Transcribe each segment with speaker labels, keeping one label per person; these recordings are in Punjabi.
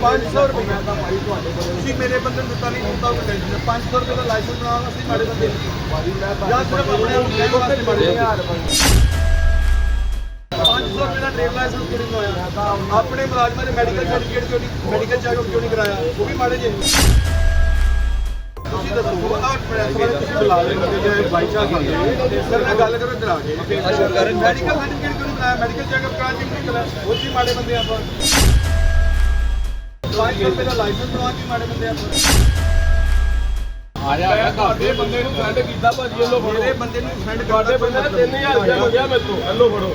Speaker 1: 500 ਰੁਪਏ। ਤੁਸੀਂ ਮੇਰੇ ਬੰਦੇ ਨੂੰ ਦਿੱਤਾ ਨਹੀਂ ਹੁੰਦਾ ਉਹ ਟੈਨਸ਼ਨ 500 ਰੁਪਏ ਦਾ ਲਾਇਸੈਂਸ ਬਣਾਉਣਾ ਅਸੀਂ ਮਾੜੇ ਬੰਦੇ ਜਾਂ ਸਿਰਫ ਆਪਣੇ ਆਪ ਨੂੰ ਕਹਿਣ ਵਾਸਤੇ ਮਾੜੇ ਬੰਦੇ 500 ਰੁਪਏ ਦਾ ਟ੍ਰੇਡ ਲਾਇਸੈਂਸ ਕਿਉਂ ਨਹੀਂ ਬਣਾਇਆ? ਆਪਣੇ ਮੁਲਾਜ਼ਮਾਂ ਦੇ ਮੈਡੀਕਲ ਸਰਟੀਫਿਕੇਟ ਕਿਉਂ ਨਹੀਂ ਮੈਡੀਕਲ ਚੈੱਕਅਪ ਕਿਉਂ ਨਹੀਂ ਕਰਾਇਆ? ਉਹ ਵੀ ਮਾੜੇ ਜੇ ਤੁਸੀਂ ਦੱਸੋ ਆਹ ਪ੍ਰੈਸ ਵਾਲੇ ਤੁਸੀਂ ਬੁਲਾ ਲਏ ਜਿਹੜੇ ਬਾਈ ਚਾਂਸ ਆਉਂਦੇ ਸਰ ਨਾਲ ਗੱਲ ਕਰੋ ਆ ਕੇ ਮੈਡੀਕਲ ਸਰਟੀਫਿਕੇਟ ਕਿਉਂ ਨਹੀਂ ਬਣਾਇਆ? ਮੈਡੀਕਲ ਚੈੱਕਅਪ ਕਰਾ ਕੇ ਨਹੀਂ ਕਰਾਇਆ? ਉਹ ਵੀ ਮਾੜੇ ਬੰਦੇ ਆਪਾਂ। 500 ਰੁਪਏ ਦਾ ਲਾਇਸੈਂਸ ਬਣਵਾ ਕੇ ਮਾੜੇ ਬੰਦੇ ਆਪਾਂ
Speaker 2: ਆਇਆ ਤੁਹਾਡੇ ਬੰਦੇ ਨੂੰ ਸੈਂਡ ਕੀਤਾ ਭਾਜੀ ਵੱਲੋਂ ਫੜੋ।
Speaker 1: ਮੇਰੇ ਬੰਦੇ ਨੂੰ ਸੈਂਡ
Speaker 2: ਤੁਹਾਡੇ ਬੰਦੇ ਨੇ 3000 ਰੁਪਇਆ ਮੰਗਿਆ ਮੇਰੇ ਤੋਂ ਵੱਲੋਂ ਫੜੋ।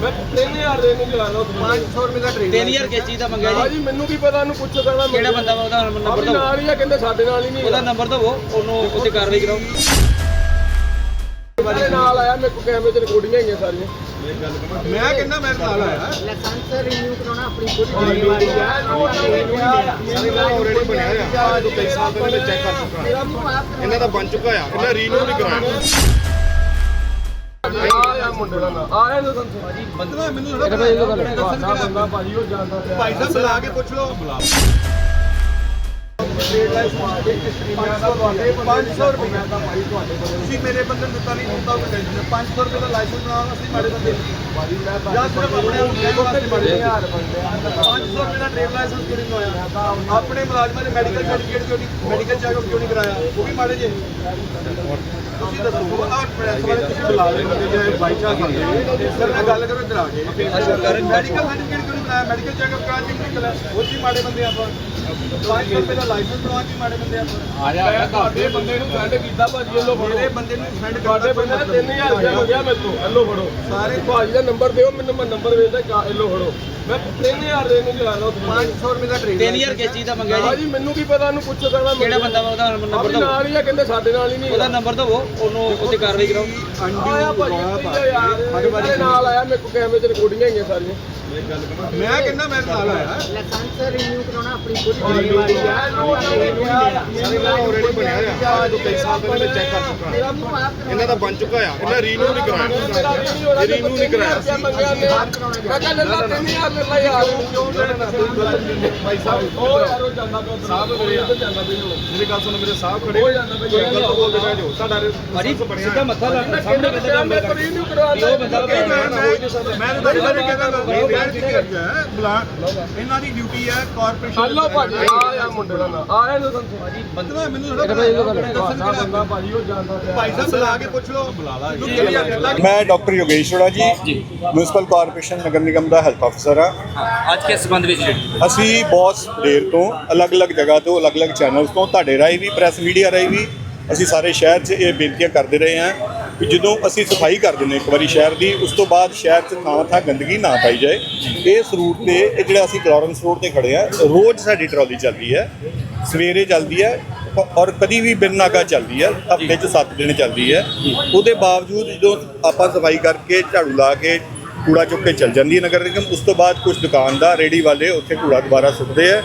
Speaker 2: ਮੈਂ 3000 ਦੇ ਨੂੰ ਚਲਾ ਲਓ
Speaker 1: 500 ਰੁਪਏ ਦਾ ਟ੍ਰੇਡ
Speaker 3: 3000 ਕਿਸ ਚੀਜ਼ ਦਾ ਮੰਗਿਆ ਜੀ?
Speaker 2: ਭਾਜੀ ਮੈਨੂੰ ਕੀ ਪਤਾ ਉਹਨੂੰ ਪੁੱਛੋ ਕਹਿੰਦਾ
Speaker 3: ਕਿਹੜਾ ਬੰਦਾ ਉਹਦਾ ਨੰਬਰ ਦਿਓ
Speaker 2: ਨਾਲ ਹੀ ਆ ਕਹਿੰਦੇ ਸਾਡੇ ਨਾਲ ਹੀ ਨਹੀਂ
Speaker 3: ਉਹਦਾ ਨੰਬਰ ਦਿਓ ਉਹਨੂੰ ਉੱਤੇ ਕਾਰਵਾਈ ਕਰਾਓ।
Speaker 2: ਨਾਲ ਆਇਆ ਮੇਰੇ ਕੋਲ ਕੈਮਰੇ 'ਚ ਰਿਕਾਰਡਿੰਗਾਂ ਹੈਗੀਆਂ ਸਾਰੀਆਂ।
Speaker 1: ਮੈਂ ਕਹਿੰਦਾ ਮੇਰੇ ਨਾਲ ਆਇਆ
Speaker 4: ਲਾਇਸੈਂਸ ਰਿਨਿਊ ਕਰਾਉਣਾ ਆਪਣੀ ਖੁਦ ਜ਼ਿੰਮੇਵਾਰੀ ਹੈ
Speaker 1: ਸਾਰੇ ਦਾ ਆਲਰੇਡੀ ਬਣਿਆ ਆ ਆ ਜੋ ਕਈ ਸਾਲ ਤੋਂ ਮੈਂ ਚੈੱਕ ਕਰ ਚੁੱਕਾ ਇਹਨਾਂ ਦਾ ਬਣ ਚੁੱਕਾ ਆ ਇਹਨਾਂ ਰੀਨਿਊ ਨਹੀਂ ਕਰਾਇਆ
Speaker 2: ਆਇਆ ਮੁੰਡੇ ਦਾ ਨਾਂ ਆਇਆ ਨਾ ਸੰਸੋ ਭਾਜੀ
Speaker 1: ਬੰਦਾ ਮੈਨੂੰ ਥੋੜਾ
Speaker 2: ਤੇ
Speaker 1: ਭਾਈ ਸਾਹਿਬ ਬੁਲਾ ਕੇ ਪੁੱਛ ਲਓ ਬੁਲਾ ਟ੍ਰੇਡ ਲਾਇਸੈਂਸ 500 ਰੁਪਏ। ਤੁਸੀਂ ਮੇਰੇ ਬੰਦੇ ਨੂੰ ਦਿੱਤਾ ਨਹੀਂ ਹੁੰਦਾ ਉਹ ਟੈਨਸ਼ਨ 500 ਰੁਪਏ ਦਾ ਲਾਇਸੈਂਸ ਬਣਾਉਣਾ ਅਸੀਂ ਮਾੜੇ ਬੰਦੇ ਜਾਂ ਸਿਰਫ ਆਪਣੇ ਆਪ ਨੂੰ ਕਹਿਣ ਵਾਸਤੇ ਮਾੜੇ ਬੰਦੇ 500 ਰੁਪਏ ਦਾ ਟ੍ਰੇਡ ਲਾਇਸੈਂਸ ਕਿਉਂ ਨਹੀਂ ਬਣਾਇਆ? ਆਪਣੇ ਮੁਲਾਜ਼ਮਾਂ ਦੇ ਮੈਡੀਕਲ ਸਰਟੀਫਿਕੇਟ ਕਿਉਂ ਨਹੀਂ ਮੈਡੀਕਲ ਚੈੱਕਅਪ ਕਿਉਂ ਨਹੀਂ ਕਰਾਇਆ? ਉਹ ਵੀ ਮਾੜੇ ਜੇ। ਤੁਸੀਂ ਦੱਸੋ ਆਹ ਪ੍ਰੈਸ ਵਾਲੇ ਤੁਸੀਂ ਬੁਲਾ ਲਏ ਜਿਹੜੇ ਬਾਈ ਚਾਂਸ ਆਉਂਦੇ ਸਰ ਨਾਲ ਗੱਲ ਕਰੋ ਆ ਕੇ ਮੈਡੀਕਲ ਸਰਟੀਫਿਕੇਟ ਕਿਉਂ ਨਹੀਂ ਬਣਾਇਆ? ਮੈਡੀਕਲ ਚੈੱਕਅਪ ਕਰਾ ਕੇ ਨਹੀਂ ਕਰਾਇਆ ਉਹ ਵੀ ਮਾੜੇ ਬੰਦੇ ਆਪਾਂ। 500 ਰੁਪਏ ਦਾ ਲਾਇਸੈਂਸ ਬਣਵਾ ਕੇ ਮਾੜੇ ਬੰਦੇ ਆਪਾਂ
Speaker 2: ਆਇਆ ਤੁਹਾਡੇ ਬੰਦੇ ਨੂੰ ਸੈਂਡ ਕੀਤਾ ਭਾਜੀ ਵੱਲੋਂ ਫੜੋ
Speaker 1: ਮੇਰੇ ਬੰਦੇ ਨੂੰ ਸੈਂਡ
Speaker 2: ਤੁਹਾਡੇ ਬੰਦੇ ਨੇ 3000 ਰੁਪਇਆ ਮੰਗਿਆ ਮੇਰੇ ਤੋਂ ਵੱਲੋਂ ਫੜੋ
Speaker 1: ਸਾਰੇ
Speaker 2: ਭਾਜੀ ਦਾ ਨੰਬਰ ਦਿਓ ਮੈਨੂੰ ਮੈਂ ਨੰਬਰ ਵੇਚਦਾ ਕਾ ਵੱਲੋਂ ਫੜੋ ਮੈਂ 3000 ਦੇ ਨੂੰ ਚਲਾ ਲਓ
Speaker 1: 500 ਰੁਪਏ ਦਾ ਟ੍ਰੇਡ
Speaker 3: 3000 ਕਿਸ ਚੀਜ਼ ਦਾ ਮੰਗਿਆ ਜੀ?
Speaker 2: ਭਾਜੀ ਮੈਨੂੰ ਕੀ ਪਤਾ ਉਹਨੂੰ ਪੁੱਛੋ ਕਹਿੰਦਾ
Speaker 3: ਕਿਹੜਾ ਬੰਦਾ ਉਹਦਾ ਨੰਬਰ ਦਿਓ
Speaker 2: ਨਾਲ ਹੀ ਆ ਕਹਿੰਦੇ ਸਾਡੇ ਨਾਲ ਹੀ ਨਹੀਂ
Speaker 3: ਉਹਦਾ ਨੰਬਰ ਦਿਓ ਉਹਨੂੰ ਉੱਤੇ ਕਾਰਵਾਈ ਕਰਾਓ।
Speaker 2: ਆਇਆ ਭਾਜੀ ਯਾਰ। ਮੇਰੇ ਨਾਲ ਆਇਆ ਮੇਰੇ ਕੋਲ ਕੈਮਰੇ 'ਚ ਰਿਕਾਰਡਿੰਗਾਂ ਹੈਗੀਆਂ ਸਾਰੀਆਂ।
Speaker 1: ਮੈਂ ਕਹਿੰਦਾ ਮੇਰੇ ਨਾਲ ਆਇਆ।
Speaker 4: ਲਾਇਸੈਂਸ ਰਿਨਿਊ ਕਰਾਉਣਾ ਆਪਣੀ ਖੁਦ ਜ਼ਿੰਮੇਵਾਰੀ ਹੈ
Speaker 1: ਸਾਰੇ ਦਾ ਆਲਰੇਡੀ ਬਣਿਆ ਆ ਆ ਜੋ ਕਈ ਸਾਲ ਤੋਂ ਮੈਂ ਚੈੱਕ ਕਰ ਚੁੱਕਾ ਇਹਨਾਂ ਦਾ ਬਣ ਚੁੱਕਾ ਆ ਇਹਨਾਂ ਰੀਨਿਊ ਨਹੀਂ ਕਰਾਇਆ ਇਹ ਰੀਨਿਊ ਨਹੀਂ ਕਰਾਇਆ
Speaker 2: ਮੰਗਿਆ ਨੇ ਮੈਂ ਕਹਿੰਦਾ ਲੱਲਾ 3000 ਲੈ ਲਾ ਯਾਰ
Speaker 1: ਕਿਉਂ ਲੈਣਾ ਤੁਸੀਂ ਭਾਈ ਸਾਹਿਬ
Speaker 2: ਉਹ ਯਾਰ ਉਹ ਜਾਂਦਾ ਪਿਆ
Speaker 1: ਸਾਹਿਬ ਮੇਰੇ ਆ।
Speaker 2: ਜਾਂਦਾ ਪਿਆ
Speaker 1: ਮੇਰੀ ਗੱਲ ਸੁਣੋ ਮੇਰੇ ਸਾਹਿਬ ਖੜੇ
Speaker 2: ਹੋ ਜਾਂਦਾ ਬਈ।
Speaker 1: ਕੋਈ ਗਲਤ ਬੋਲਦੇ ਪਏ ਜੋ ਤੁਹਾਡਾ
Speaker 3: ਭਾਜੀ
Speaker 1: ਬਣਿਆ
Speaker 3: ਸਿੱਧਾ ਮੱਥਾ ਲਾ
Speaker 2: ਮੈਂ ਕਹਿੰਦਾ ਕਿ ਮੈਂ ਕਰੀ ਨਹੀਂ ਕਰਵਾਉਂਦਾ
Speaker 3: ਉਹ ਬੰਦਾ
Speaker 1: ਮੈਂ ਮੈਂ ਤਾਂ ਬੜੀ ਕਹਿੰਦਾ ਮੈਂ ਕੀ ਕਰਦਾ ਹੈ ਬੁਲਾ ਇਹਨਾਂ ਦੀ ਡਿਊਟੀ ਹੈ ਕਾਰਪੋਰੇਸ਼ਨ
Speaker 2: ਹਲੋ ਭਾਜੀ ਆਇਆ ਮੁੰਡੇ ਦਾ ਨਾਂ ਆਇਆ ਨਾ ਸੰਸੋ ਭਾਜੀ
Speaker 1: ਬੰਦਾ ਮੈਨੂੰ ਥੋੜਾ ਦੱਸਣ
Speaker 2: ਬੰਦਾ
Speaker 1: ਕਿਹੜਾ
Speaker 2: ਬੰਦਾ ਭਾਜੀ ਉਹ ਜਾਣਦਾ ਤੇ
Speaker 1: ਭਾਈ ਸਾਹਿਬ ਬੁਲਾ ਕੇ ਪੁੱਛ ਲਓ ਬੁਲਾ ਲਾ ਜੀ
Speaker 5: ਮੈਂ ਡਾਕਟਰ ਯੋਗੇਸ਼ਵਰਾ ਜੀ ਮਿਊਨਿਸਪਲ ਕਾਰਪੋਰੇਸ਼ਨ ਨਗਰ ਨਿਗਮ ਦਾ ਹੈਲਥ ਅਫਸਰ ਹਾਂ।
Speaker 3: ਅੱਜ ਕਿਸ ਸੰਬੰਧ ਵਿੱਚ
Speaker 5: ਅਸੀਂ ਬਹੁਤ ਦੇਰ ਤੋਂ ਅਲੱਗ-ਅਲੱਗ ਜਗ੍ਹਾ ਤੋਂ ਅਲੱਗ-ਅਲੱਗ ਚੈਨਲਸ ਤੋਂ ਤੁਹਾਡੇ ਰਾਹੀਂ ਵੀ ਪ੍ਰੈਸ ਮੀਡੀਆ ਰਾਹੀਂ ਵੀ ਅਸੀਂ ਸਾਰੇ ਸ਼ਹਿਰ 'ਚ ਇਹ ਬੇਨਤੀਆਂ ਕਰਦੇ ਰਹੇ ਹਾਂ ਵੀ ਜਦੋਂ ਅਸੀਂ ਸਫ਼ਾਈ ਕਰ ਦਿੰਦੇ ਇੱਕ ਵਾਰੀ ਸ਼ਹਿਰ ਦੀ, ਉਸ ਤੋਂ ਬਾਅਦ ਸ਼ਹਿਰ 'ਚ ਥਾਂ ਥਾਂ ਗੰਦਗੀ ਨਾ ਪਾਈ ਜਾਏ। ਇਸ ਰੂਟ ਤੇ ਇਹ ਜਿਹੜਾ ਅਸੀਂ ਕਲੋਰੈਂਸ ਰੋਡ ਤੇ ਖੜੇ ਆ ਰੋਜ਼ ਸਾਡੀ ਟਰਾਲੀ ਚੱਲਦੀ ਹੈ, ਸਵੇਰੇ ਚੱਲਦੀ ਹੈ ਔਰ ਕਦੀ ਵੀ ਬਿਨ ਨਾਗਾ ਚੱਲਦੀ ਹੈ, ਹਫ਼ਤੇ 'ਚ 7 ਦਿਨ ਚੱਲਦੀ ਹੈ। ਉਹਦੇ ਬਾਵਜੂਦ ਜਦੋਂ ਆਪਾਂ ਸਫ਼ਾਈ ਕਰਕੇ ਝਾੜੂ ਲਾ ਕੇ ਕੂੜਾ ਚੁੱਕ ਕੇ ਚੱਲ ਜਾਂਦੀ ਹੈ ਨਗਰ ਨਿਗਮ, ਉਸ ਤੋਂ ਬਾਅਦ ਕੁਝ ਦੁਕਾਨਦਾਰ ਰੇੜੀ ਵਾਲੇ ਉੱਥੇ ਕੂੜਾ ਦੁਬਾਰਾ ਸੁੱਟਦੇ ਆ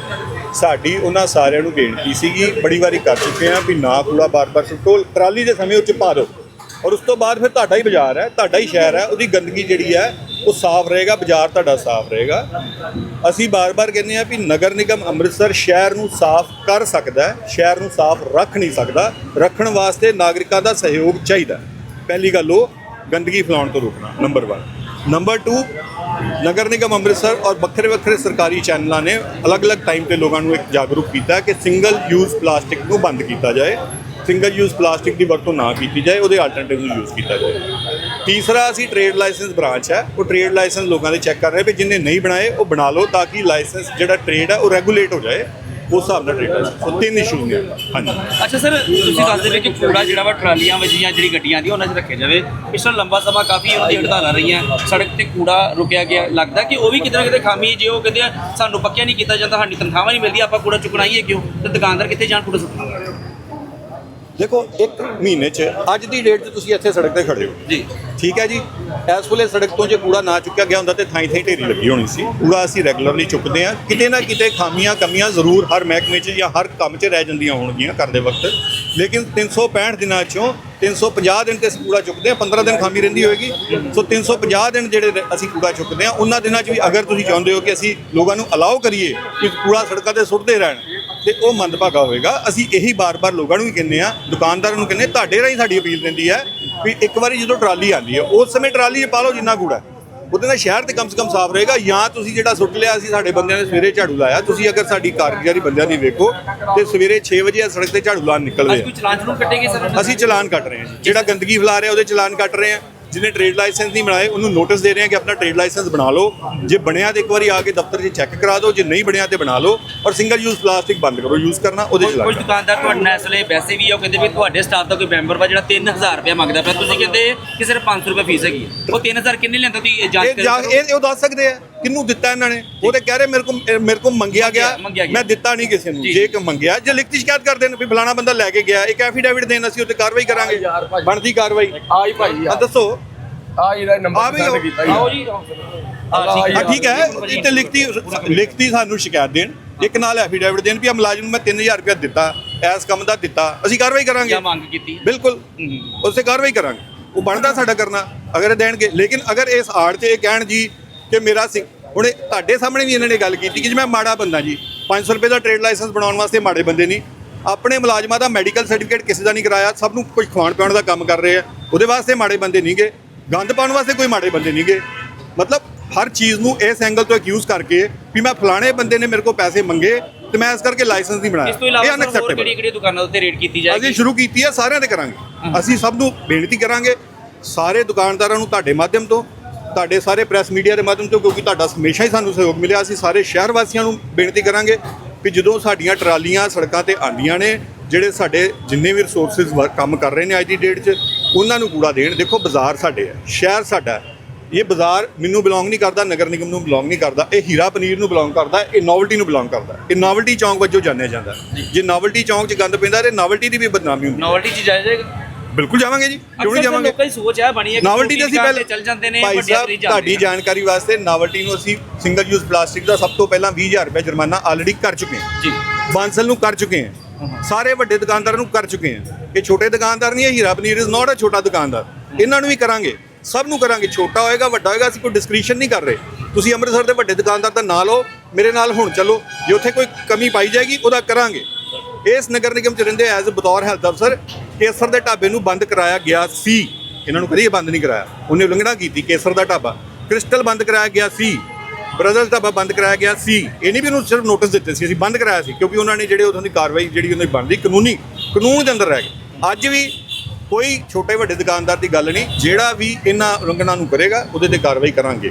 Speaker 5: ਸਾਡੀ ਉਹਨਾਂ ਸਾਰਿਆਂ ਨੂੰ ਬੇਨਤੀ ਸੀਗੀ, ਬੜੀ ਵਾਰੀ ਕਰ ਚੁੱਕੇ ਆ ਵੀ ਨਾ ਕੂੜਾ ਬਾਰ-ਬਾਰ ਸੁੱਟੋ, ਟਰਾਲੀ ਦੇ ਸਮੇਂ ਉੱਚ ਪਾ ਦਿਓ। ਔਰ ਉਸ ਤੋਂ ਬਾਅਦ ਫਿਰ ਤੁਹਾਡਾ ਹੀ ਬਾਜ਼ਾਰ ਹੈ, ਤੁਹਾਡਾ ਹੀ ਸ਼ਹਿਰ ਹੈ, ਉਹਦੀ ਗੰਦਗੀ ਜਿਹੜੀ ਹੈ, ਉਹ ਸਾਫ਼ ਰਹੇਗਾ, ਬਾਜ਼ਾਰ ਤੁਹਾਡਾ ਸਾਫ਼ ਰਹੇਗਾ। ਅਸੀਂ ਬਾਰ-ਬਾਰ ਕਹਿੰਦੇ ਆ ਵੀ ਨਗਰ ਨਿਗਮ ਅੰਮ੍ਰਿਤਸਰ ਸ਼ਹਿਰ ਨੂੰ ਸਾਫ਼ ਕਰ ਸਕਦਾ ਹੈ, ਸ਼ਹਿਰ ਨੂੰ ਸਾਫ਼ ਰੱਖ ਨਹੀਂ ਸਕਦਾ। ਰੱਖਣ ਵਾਸਤੇ ਨਾਗਰਿਕਾਂ ਦਾ ਸਹਿਯੋਗ ਚਾਹੀਦਾ ਪਹਿਲੀ ਗੱਲ ਉਹ, ਗੰਦਗੀ ਫੈਲਾਉਣ ਤੋਂ ਰੋਕਣਾ ਨੰਬਰ 1 ਨੰਬਰ 2 ਨਗਰ ਨਿਗਮ ਅੰਮ੍ਰਿਤਸਰ ਔਰ ਵੱਖਰੇ ਵੱਖਰੇ ਸਰਕਾਰੀ ਚੈਨਲਾਂ ਨੇ ਅਲੱਗ-ਅਲੱਗ ਟਾਈਮ ਤੇ ਲੋਕਾਂ ਨੂੰ ਇੱਕ ਜਾਗਰੂਕ ਕੀਤਾ ਕਿ ਸਿੰਗਲ ਯੂਜ਼ ਪਲਾਸਟਿਕ ਨੂੰ ਬੰਦ ਕੀਤਾ ਜਾਏ। ਸਿੰਗਲ ਯੂਜ਼ ਪਲਾਸਟਿਕ ਦੀ ਵਰਤੋਂ ਨਾ ਕੀਤੀ ਜਾਏ, ਉਹਦੇ ਆਲਟਰਨੇਟਿਵ ਨੂੰ ਯੂਜ਼ ਕੀਤਾ ਜਾਏ। ਤੀਸਰਾ ਅਸੀਂ ਟ੍ਰੇਡ ਲਾਇਸੈਂਸ ਬ੍ਰਾਂਚ ਹੈ, ਉਹ ਟ੍ਰੇਡ ਲਾਇਸੈਂਸ ਲੋਕਾਂ ਦੇ ਚੈੱਕ ਕਰ ਰਹੇ ਵੀ ਜਿੰਨੇ ਨਹੀਂ ਬਣਾਏ, ਉਹ ਬਣਾ ਲਓ ਤਾਂ ਕਿ ਲਾਇਸੈਂਸ ਜਿਹੜਾ ਟ੍ਰੇਡ ਹੈ ਉਹ ਰੈਗੂਲੇਟ ਹੋ ਜਾਏ। ਉਸ ਹਿਸਾਬ ਨਾਲ ਟ੍ਰੇਡ ਲਾਇਸੈਂਸ ਉਹ ਤਿੰਨ ਇਸ਼ੂ ਨੇ ਹਾਂਜੀ।
Speaker 3: ਅੱਛਾ ਸਰ, ਤੁਸੀਂ ਦੱਸਦੇ ਪਏ ਕਿ ਕੂੜਾ ਜਿਹੜਾ ਵਾ ਟਰਾਲੀਆਂ ਵਿੱਚ ਜਿਹੜੀ ਗੱਡੀਆਂ ਦੀ, ਉਹਨਾਂ 'ਚ ਰੱਖਿਆ ਜਾਵੇ। ਇਸ ਪਿਛਲਾ ਲੰਬਾ ਸਮਾਂ ਕਾਫੀ ਉਹਨਾਂ ਦੀ ਹੜਤਾਲਾਂ ਰਹੀਆਂ, ਸੜਕ ਤੇ ਕੂੜਾ ਰੁਕਿਆ ਗਿਆ। ਲੱਗਦਾ ਕਿ ਉਹ ਵੀ ਕਿਤੇ ਨਾ ਕਿਤੇ ਖਾਮੀ ਜੇ ਉਹ ਕਹਿੰਦੇ ਆ, ਸਾਨੂੰ ਪੱਕਿਆ ਨਹੀਂ ਕੀਤਾ ਜਾਂਦਾ, ਸਾਡੀ ਤਨਖਾਹਾਂ ਨਹੀਂ ਮਿਲਦੀ ਆਪਾਂ ਕੂੜਾ ਚੁੱਕਣਾ ਹੀ ਹੈ ਕਿਉਂ? ਤੇ ਦੁਕਾਨਦਾਰ ਕਿੱਥੇ ਜਾਣ ਕੂੜਾ ਸੁੱਟਣ
Speaker 5: ਦੇਖੋ ਇੱਕ ਮਹੀਨੇ 'ਚ ਅੱਜ ਦੀ ਡੇਟ 'ਚ ਤੁਸੀਂ ਇੱਥੇ ਸੜਕ ਤੇ ਖੜੇ ਹੋ।
Speaker 3: ਜੀ।
Speaker 5: ਠੀਕ ਹੈ ਜੀ? ਇਸ ਵੇਲੇ ਸੜਕ ਤੋਂ ਜੇ ਕੂੜਾ ਨਾ ਚੁੱਕਿਆ ਗਿਆ ਹੁੰਦਾ ਤੇ ਥਾਂ ਥਾਂ ਢੇਰੀ ਲੱਗੀ ਹੋਣੀ ਸੀ। ਕੂੜਾ ਅਸੀਂ ਰੈਗੂਲਰਲੀ ਚੁੱਕਦੇ ਆ ਕਿਤੇ ਨਾ ਕਿਤੇ ਖਾਮੀਆਂ ਕਮੀਆਂ ਜ਼ਰੂਰ ਹਰ ਮਹਿਕਮੇ 'ਚ ਜਾਂ ਹਰ ਕੰਮ 'ਚ ਰਹਿ ਜਾਂਦੀਆਂ ਹੋਣਗੀਆਂ ਕਰਦੇ ਵਕਤ। ਲੇਕਿਨ 365 ਦਿਨਾਂ 'ਚੋਂ 350 ਦਿਨ ਤੇ ਅਸੀਂ ਕੂੜਾ ਚੁੱਕਦੇ ਆ 15 ਦਿਨ ਖਾਮੀ ਰਹਿੰਦੀ ਹੋਏਗੀ। ਸੋ 350 ਦਿਨ ਜਿਹੜੇ ਅਸੀਂ ਕੂੜਾ ਚੁੱਕਦੇ ਆ ਉਹਨਾਂ ਦਿਨਾਂ 'ਚ ਵੀ ਅਗਰ ਤੁਸੀਂ ਚਾਹੁੰਦੇ ਹੋ ਕਿ ਅਸੀਂ ਲੋਕਾਂ ਨੂੰ ਅਲਾਉ ਕਰੀਏ ਕਿ ਕੂੜਾ ਸੜਕਾਂ ਤੇ ਸੁੱਟਦੇ ਰਹਿਣ ਤੇ ਉਹ ਮੰਦਭਾਗਾ ਹੋਏਗਾ ਅਸੀਂ ਇਹੀ ਬਾਰ-ਬਾਰ ਲੋਕਾਂ ਨੂੰ ਵੀ ਕਹਿੰਦੇ ਆ ਦੁਕਾਨਦਾਰਾਂ ਨੂੰ ਕਹਿੰਦੇ ਤੁਹਾਡੇ ਰਾਹੀਂ ਸਾਡੀ ਅਪੀਲ ਦਿੰਦੀ ਹੈ ਵੀ ਇੱਕ ਵਾਰੀ ਜਦੋਂ ਟਰਾਲੀ ਆਉਂਦੀ ਹੈ ਉਸ ਸਮੇਂ ਟਰਾਲੀ 'ਚ ਪਾ ਲਓ ਜਿੰਨਾ ਕੂੜਾ। ਉਹਦੇ ਨਾਲ ਸ਼ਹਿਰ ਤੇ ਕਮ ਸੇ ਕਮ ਸਾਫ਼ ਰਹੇਗਾ। ਜਾਂ ਤੁਸੀਂ ਜਿਹੜਾ ਸੁੱਟ ਲਿਆ ਅਸੀਂ ਸਾਡੇ ਬੰਦਿਆਂ ਨੇ ਸਵੇਰੇ ਝਾੜੂ ਲਾਇਆ। ਤੁਸੀਂ ਅਗਰ ਸਾਡੀ ਕਾਰਗੁਜ਼ਾਰੀ ਬੰਦਿਆਂ ਦੀ ਵੇਖੋ ਤੇ ਸਵੇਰੇ 6 ਵਜੇ ਸੜਕ ਤੇ ਝਾੜੂ ਲਾਉਣ ਨਿਕਲਦੇ ਆ ਅਸੀਂ ਚਲਾਨ ਕੱਟ ਰਹੇ ਹਾਂ। ਜਿਹੜਾ ਗੰਦਗੀ ਫੈਲਾ ਰਿਹਾ ਉਹਦੇ ਚਲਾਨ ਕੱਟ ਰਹੇ ਹਾਂ। ਜਿਹਨੇ ਟ੍ਰੇਡ ਲਾਇਸੈਂਸ ਨਹੀਂ ਬਣਾਏ ਉਹਨੂੰ ਨੋਟਿਸ ਦੇ ਰਹੇ ਹਾਂ ਕਿ ਆਪਣਾ ਟ੍ਰੇਡ ਲਾਇਸੈਂਸ ਬਣਾ ਲਓ। ਜੇ ਬਣਿਆ ਤੇ ਇੱਕ ਵਾਰੀ ਆ ਕੇ ਦਫ਼ਤਰ 'ਚ ਚੈੱਕ ਕਰਾ ਦਿਓ ਜੇ ਨਹੀਂ ਬਣਿਆ ਤੇ ਬਣਾ ਲਓ। ਔਰ ਸਿੰਗਲ ਯੂਜ਼ ਪਲਾਸਟਿਕ ਬੰਦ ਕਰੋ ਯੂਜ਼ ਕਰਨਾ ਉਹਦੇ ਚਲਾਨ
Speaker 3: ਕੁਝ ਦੁਕਾਨਦਾਰ ਤੁਹਾਡੇ ਨਾਲ ਇਸ ਵੈਸੇ ਵੀ ਉਹ ਕਹਿੰਦੇ ਵੀ ਤੁਹਾਡੇ ਸਟਾਫ ਦਾ ਕੋਈ ਮੈਂਬਰ ਵਾ ਜਿਹੜਾ 3000 ਰੁਪਏ ਮੰਗਦਾ ਪਿਆ। ਤੁਸੀਂ ਕਹਿੰਦੇ ਕਿ ਸਿਰਫ 500 ਰੁਪਏ ਫੀਸ ਹੈਗੀ। ਉਹ 3000 ਕਿੰਨੇ ਲੈਂਦਾ ਤੁਸੀਂ ਜਾਂਚ
Speaker 5: ਇਹ ਇਹ ਉਹ ਦੱਸ ਸਕਦੇ ਆ। ਕਿਹਨੂੰ ਦਿੱਤਾ ਇਹਨਾਂ ਨੇ? ਉਹ ਤੇ ਕਹਿ ਰਹੇ ਮੇਰੇ ਕੋਲ ਮੇਰੇ ਕੋਲ ਮੰਗਿਆ ਗਿਆ। ਮੈਂ ਦਿੱਤਾ ਨਹੀਂ ਕਿਸੇ ਨੂੰ।
Speaker 3: ਜੀ।
Speaker 5: ਕਿ ਮੰਗਿਆ ਜੇ ਲਿਖਤੀ ਸ਼ਿਕਾਇਤ ਕਰਦੇ ਨੇ ਵੀ ਫਲਾਣਾ ਬੰਦਾ ਲੈ ਕੇ ਗਿਆ ਇੱਕ ਐਫੀਡੇਵਿਟ ਦੇਣ ਅਸੀਂ ਉੱਤੇ ਕਾਰਵਾਈ ਕਰਾਂਗੇ। ਬਣਦੀ ਕਾਰਵਾਈ।
Speaker 2: ਆ ਹੀ ਭਾਈ
Speaker 5: ਆ ਦੱਸੋ।
Speaker 2: ਆ ਇਹਦਾ
Speaker 5: ਆ
Speaker 2: ਨੰਬਰ ਸੈਂਡ ਕੀਤਾ
Speaker 3: ਆਓ
Speaker 2: ਜੀ।
Speaker 3: ਜੀ।
Speaker 5: ਹਾਂ ਠੀਕ ਹੈ ਇੱਥੇ ਲਿਖਤੀ ਲਿਖਤੀ ਸਾਨੂੰ ਸ਼ਿਕਾਇਤ ਦੇਣ ਇੱਕ ਨਾਲ ਐਫੀਡੇਵਿਟ ਦੇਣ ਵੀ ਆ ਮੁਲਾਜ਼ਮ ਨੂੰ ਮੈਂ 3000 ਰੁਪਏ ਦਿੱਤਾ ਇਸ ਕੰਮ ਦਾ ਦਿੱਤਾ। ਅਸੀਂ ਕਾਰਵਾਈ ਕਰਾਂਗੇ।
Speaker 3: ਜਾਂ ਮੰਗ ਕੀਤੀ।
Speaker 5: ਬਿਲਕੁਲ। ਉਸੇ ਕਾਰਵਾਈ ਕਰਾਂਗੇ। ਉਹ ਬਣਦਾ ਸਾਡਾ ਕਰਨਾ ਅਗਰ ਇਹ ਦੇਣਗੇ। ਲੇਕਿਨ ਅਗਰ ਇਸ ਆੜ 'ਚ ਇਹ ਕਹਿਣ ਜੀ ਕਿ ਮੇਰਾ ਸਿੰਘ ਹੁਣ ਤੁਹਾਡੇ ਸਾਹਮਣੇ ਵੀ ਇਹਨਾਂ ਨੇ ਗੱਲ ਕੀਤੀ ਕਿ ਜੀ ਮੈਂ ਮਾੜਾ ਬੰਦਾ ਜੀ 500 ਰੁਪਏ ਦਾ ਟ੍ਰੇਡ ਲਾਇਸੈਂਸ ਬਣਾਉਣ ਵਾਸਤੇ ਮਾੜੇ ਬੰਦੇ ਨਹੀਂ। ਆਪਣੇ ਮੁਲਾਜ਼ਮਾਂ ਦਾ ਮੈਡੀਕਲ ਸਰਟੀਫਿਕੇਟ ਕਿਸੇ ਦਾ ਨਹੀਂ ਕਰਾਇਆ ਸਭ ਨੂੰ ਕੁਝ ਖਵਾਉਣ ਪਿਆਉਣ ਦਾ ਕੰਮ ਕਰ ਰਹੇ ਆ। ਉਹਦੇ ਵਾਸਤੇ ਮਾੜੇ ਬੰਦੇ ਨਹੀਂਗੇ ਗੰਦ ਪਾਉਣ ਵਾਸਤੇ ਕੋਈ ਮਾੜੇ ਬੰਦੇ ਨਹੀਂਗੇ ਮਤਲਬ ਹਰ ਚੀਜ਼ ਨੂੰ ਇਸ ਐਂਗਲ ਤੋਂ ਅਕਿਊਜ਼ ਕਰਕੇ ਵੀ ਮੈਂ ਫਲਾਣੇ ਬੰਦੇ ਨੇ ਮੇਰੇ ਕੋਲ ਪੈਸੇ ਮੰਗੇ ਤੇ ਮੈਂ ਇਸ ਕਰਕੇ ਲਾਇਸੈਂਸ ਨਹੀਂ ਬਣਾਇਆ।
Speaker 3: ਇਸ ਤੋਂ ਇਲਾਵਾ ਹੋਰ ਕਿਹੜੀ ਕਿਹੜੀ ਦੁਕਾਨਾਂ ਉੱਤੇ ਰੇਡ ਕੀਤੀ
Speaker 5: ਅਸੀਂ
Speaker 3: ਜਾਏਗੀ
Speaker 5: ਸ਼ੁਰੂ ਕੀਤੀ ਹੈ ਸਾਰਿਆਂ ਦੇ ਕਰਾਂਗੇ। ਅਸੀਂ ਸਭ ਨੂੰ ਬੇਨਤੀ ਕਰਾਂਗੇ ਸਾਰੇ ਦੁਕਾਨਦਾਰਾਂ ਨੂੰ ਤੁਹਾਡੇ ਮਾਧਿਅਮ ਤੋਂ ਤੁਹਾਡੇ ਸਾਰੇ ਪ੍ਰੈਸ ਮੀਡੀਆ ਦੇ ਮਾਧਿਅਮ ਤੋਂ ਕਿਉਂਕਿ ਤੁਹਾਡਾ ਹਮੇਸ਼ਾ ਹੀ ਸਾਨੂੰ ਸਹਿਯੋਗ ਮਿਲਿਆ ਅਸੀਂ ਸਾਰੇ ਸ਼ਹਿਰ ਵਾਸੀਆਂ ਨੂੰ ਬੇਨਤੀ ਕਰਾਂਗੇ ਕਿ ਜਦੋਂ ਸਾਡੀਆਂ ਟਰਾਲੀਆਂ ਸੜਕਾਂ ਤੇ ਆਉਂਦੀਆਂ ਨੇ ਜਿਹੜੇ ਸਾਡੇ ਜਿੰਨੇ ਵੀ ਰਿਸੋਰਸਸ ਕੰਮ ਕਰ ਰਹੇ ਨੇ ਅੱਜ ਦੀ ਡੇਟ 'ਚ ਉਹਨਾਂ ਨੂੰ ਕੂੜਾ ਦੇਣ। ਦੇਖੋ ਬਾਜ਼ਾਰ ਸਾਡੇ ਹੈ ਸ਼ਹਿਰ ਸਾਡਾ ਹੈ। ਇਹ ਬਾਜ਼ਾਰ ਮੈਨੂੰ ਬਿਲੋਂਗ ਨਹੀਂ ਕਰਦਾ ਨਗਰ ਨਿਗਮ ਨੂੰ ਬਿਲੋਂਗ ਨਹੀਂ ਕਰਦਾ ਇਹ ਹੀਰਾ ਪਨੀਰ ਨੂੰ ਬਿਲੋਂਗ ਕਰਦਾ ਇਹ ਨੋਵਲਟੀ ਨੂੰ ਬਿਲੋਂਗ ਕਰਦਾ। ਇਹ ਨੋਵਲਟੀ ਚੌਂਕ ਵਜੋਂ ਜਾਣਿਆ ਜਾਂਦਾ। ਜੇ। ਨੋਵਲਟੀ ਚੌਂਕ 'ਚ ਗੰਦ ਪੈਂਦਾ ਤੇ ਨੋਵਲਟੀ ਦੀ ਵੀ ਬਦਨਾਮੀ ਹੁੰਦੀ
Speaker 3: ਨੋਵਲਟੀ ਚ ਜਾਇਆ ਜਾਏਗਾ।
Speaker 5: ਬਿਲਕੁਲ ਜਾਵਾਂਗੇ ਜੀ ਕਿਉਂ ਨਹੀਂ ਜਾਵਾਂਗੇ?
Speaker 3: ਲੋਕਾਂ ਦੀ ਸੋਚ ਹੈ ਬਣੀ ਹੈ ਕਿ
Speaker 5: ਨਾਵਲਟੀ ਤੇ
Speaker 3: ਛੋਟੀ
Speaker 5: ਅਸੀਂ ਪਹਿਲਾਂ
Speaker 3: ਚੱਲ ਜਾਂਦੇ ਨੇ
Speaker 5: ਭਾਈ ਸਾਹਿਬ ਤੁਹਾਡੀ ਜਾਣਕਾਰੀ ਵਾਸਤੇ ਨਾਵਲਟੀ ਨੂੰ ਅਸੀਂ ਸਿੰਗਲ ਯੂਜ਼ ਪਲਾਸਟਿਕ ਦਾ ਸਭ ਤੋਂ ਪਹਿਲਾਂ 20000 ਰੁਪਏ ਜੁਰਮਾਨਾ ਆਲਰੇਡੀ ਕਰ ਚੁੱਕੇ ਹਾਂ।
Speaker 3: ਜੀ।
Speaker 5: ਬਾਂਸਲ ਨੂੰ ਕਰ ਚੁੱਕੇ ਹਾਂ। ਸਾਰੇ ਵੱਡੇ ਦੁਕਾਨਦਾਰਾਂ ਨੂੰ ਕਰ ਚੁੱਕੇ ਹਾਂ ਇਹ ਛੋਟੇ ਦੁਕਾਨਦਾਰ ਨਹੀਂ ਹੈ ਹੀਰਾ ਪਨੀਰ ਇਜ਼ ਨਾਟ ਅ ਛੋਟਾ ਦੁਕਾਨਦਾਰ। ਇਹਨਾਂ ਨੂੰ ਵੀ ਕਰਾਂਗੇ ਸਭ ਨੂੰ ਕਰਾਂਗੇ। ਛੋਟਾ ਹੋਏਗਾ ਵੱਡਾ ਹੋਏਗਾ ਅਸੀਂ ਕੋਈ ਡਿਸਕ੍ਰਿਪਸ਼ਨ ਨਹੀਂ ਕਰ ਰਹੇ। ਤੁਸੀਂ ਅੰਮ੍ਰਿਤਸਰ ਦੇ ਵੱਡੇ ਦੁਕਾਨਦਾਰ ਦਾ ਨਾਂ ਲਓ ਮੇਰੇ ਨਾਲ ਹੁਣ ਚੱਲੋ। ਜੇ ਉੱਥੇ ਕੋਈ ਕਮੀ ਪਾਈ ਜਾਏਗੀ ਉਹਦਾ ਕਰਾਂਗੇ। ਇਸ ਨਗਰ ਨਿਗਮ ਚ ਰਹਿੰਦੇ ਐਜ਼ ਬਤੌਰ ਹੈਲਥ ਅਫਸਰ ਕੇਸਰ ਦੇ ਢਾਬੇ ਨੂੰ ਬੰਦ ਕਰਾਇਆ ਗਿਆ ਸੀ। ਇਹਨਾਂ ਨੂੰ ਕਦੀ ਬੰਦ ਨਹੀਂ ਕਰਾਇਆ। ਉਹਨੇ ਉਲੰਘਣਾ ਕੀਤੀ ਕੇਸਰ ਦਾ ਢਾਬਾ। ਕ੍ਰਿਸਟਲ ਬੰਦ ਕਰਾਇਆ ਗਿਆ ਸੀ। ਬ੍ਰਦਰਸ ਢਾਬਾ ਬੰਦ ਕਰਾਇਆ ਗਿਆ ਸੀ। ਇਹ ਨਹੀਂ ਵੀ ਉਹਨੂੰ ਸਿਰਫ ਨੋਟਿਸ ਦਿੱਤੇ ਸੀ, ਅਸੀਂ ਬੰਦ ਕਰਾਇਆ ਸੀ, ਕਿਉਂਕਿ ਉਹਨਾਂ ਨੇ ਜਿਹੜੇ ਉਦੋਂ ਦੀ ਕਾਰਵਾਈ ਜਿਹੜੀ ਉਹਨਾਂ ਦੀ ਬਣਦੀ ਕਾਨੂੰਨੀ, ਕਾਨੂੰਨ ਦੇ ਅੰਦਰ ਰਹਿ ਗਏ। ਅੱਜ ਵੀ ਕੋਈ ਛੋਟੇ ਵੱਡੇ ਦੁਕਾਨਦਾਰ ਦੀ ਗੱਲ ਨਹੀਂ, ਜਿਹੜਾ ਵੀ ਇਹਨਾਂ ਉਲੰਘਣਾ ਨੂੰ ਕਰੇਗਾ, ਉਹਦੇ ਤੇ ਕਾਰਵਾਈ ਕਰਾਂਗੇ।